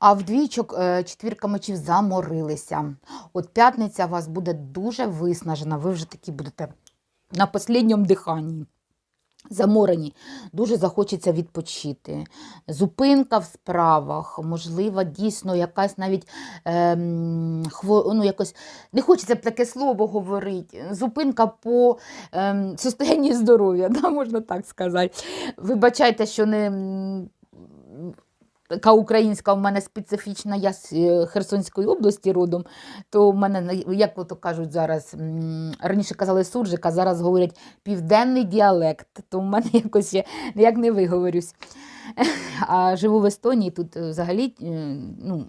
А в двічок е, четвірка мечів заморилися. От п'ятниця у вас буде дуже виснажена. Ви вже такі будете на останньому диханні. Заморені, дуже захочеться відпочити. Зупинка в справах, можливо, дійсно якась навіть ем, хво, ну, якось, не хочеться б таке слово говорити. Зупинка по ем, состоянню здоров'я, да, можна так сказати. Вибачайте, що не така українська в мене специфічна, я з е, Херсонської області родом, то в мене, як ото кажуть зараз, раніше казали суржик, а зараз говорять південний діалект, то в мене якось ще ніяк не виговорюсь. А живу в Естонії, тут е, взагалі е, ну,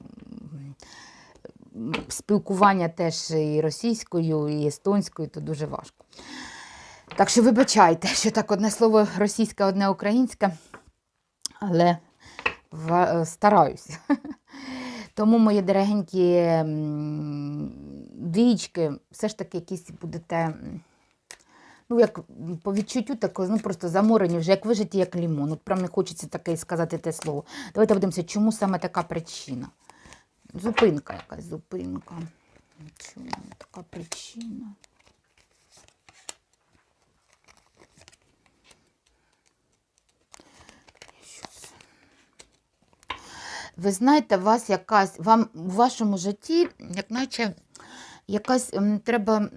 спілкування теж і російською, і естонською, то дуже важко. Так що вибачайте, що так одне слово російське, одне українське, але е, стараюся. Тому, мої дорогенькі двічки, все ж таки якісь будете, ну, як по відчуттю, тако, ну, просто заморені вже, як вижиті, як лімон. От прям не хочеться таке сказати те слово. Давайте подивимося, чому саме така причина. Зупинка якась, зупинка. Чому така причина? Ви знаєте, вас якась, вам у вашому житті, як наче якась м, треба,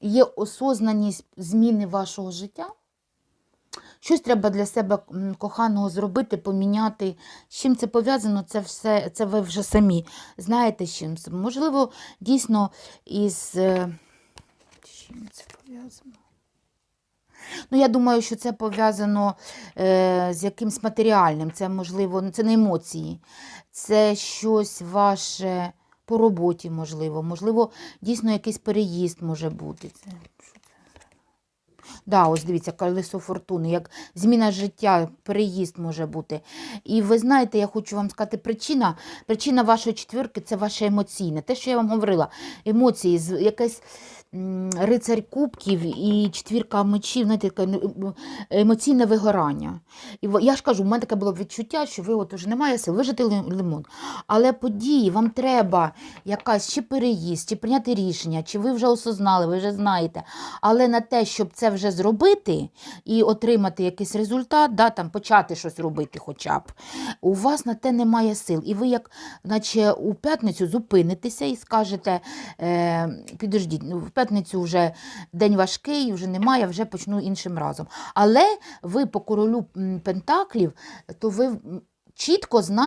є осознаність зміни вашого життя. Щось треба для себе коханого зробити, поміняти. З чим це пов'язано, це все, це ви вже самі знаєте, з чим. Можливо, дійсно із. е, чим це пов'язано? Ну, я думаю, що це пов'язано е, з якимсь матеріальним. Це, можливо, ну, це не емоції, це щось ваше по роботі, можливо. Можливо, дійсно якийсь переїзд може бути. Це. Да, ось дивіться, колесо фортуни, як зміна життя, переїзд може бути. І ви знаєте, я хочу вам сказати, причина, причина вашої четвірки це ваше емоційне. Те, що я вам говорила, емоції, якесь рицарь кубків і четвірка мечів, знаєте, таке емоційне вигорання. І я ж кажу, у мене таке було відчуття, що ви от уже немає сил, ви жити лимон. Але події, вам треба якась чи переїзд, чи прийняти рішення, чи ви вже осознали, ви вже знаєте. Але на те, щоб це вже зробити і отримати якийсь результат, да, там, почати щось робити хоча б, у вас на те немає сил. І ви, як наче у п'ятницю зупинитеся і скажете, е, підождіть, ну, п'ятницю вже день важкий, вже немає, вже почну іншим разом. Але ви по королю Пентаклів, то ви чітко знаєте,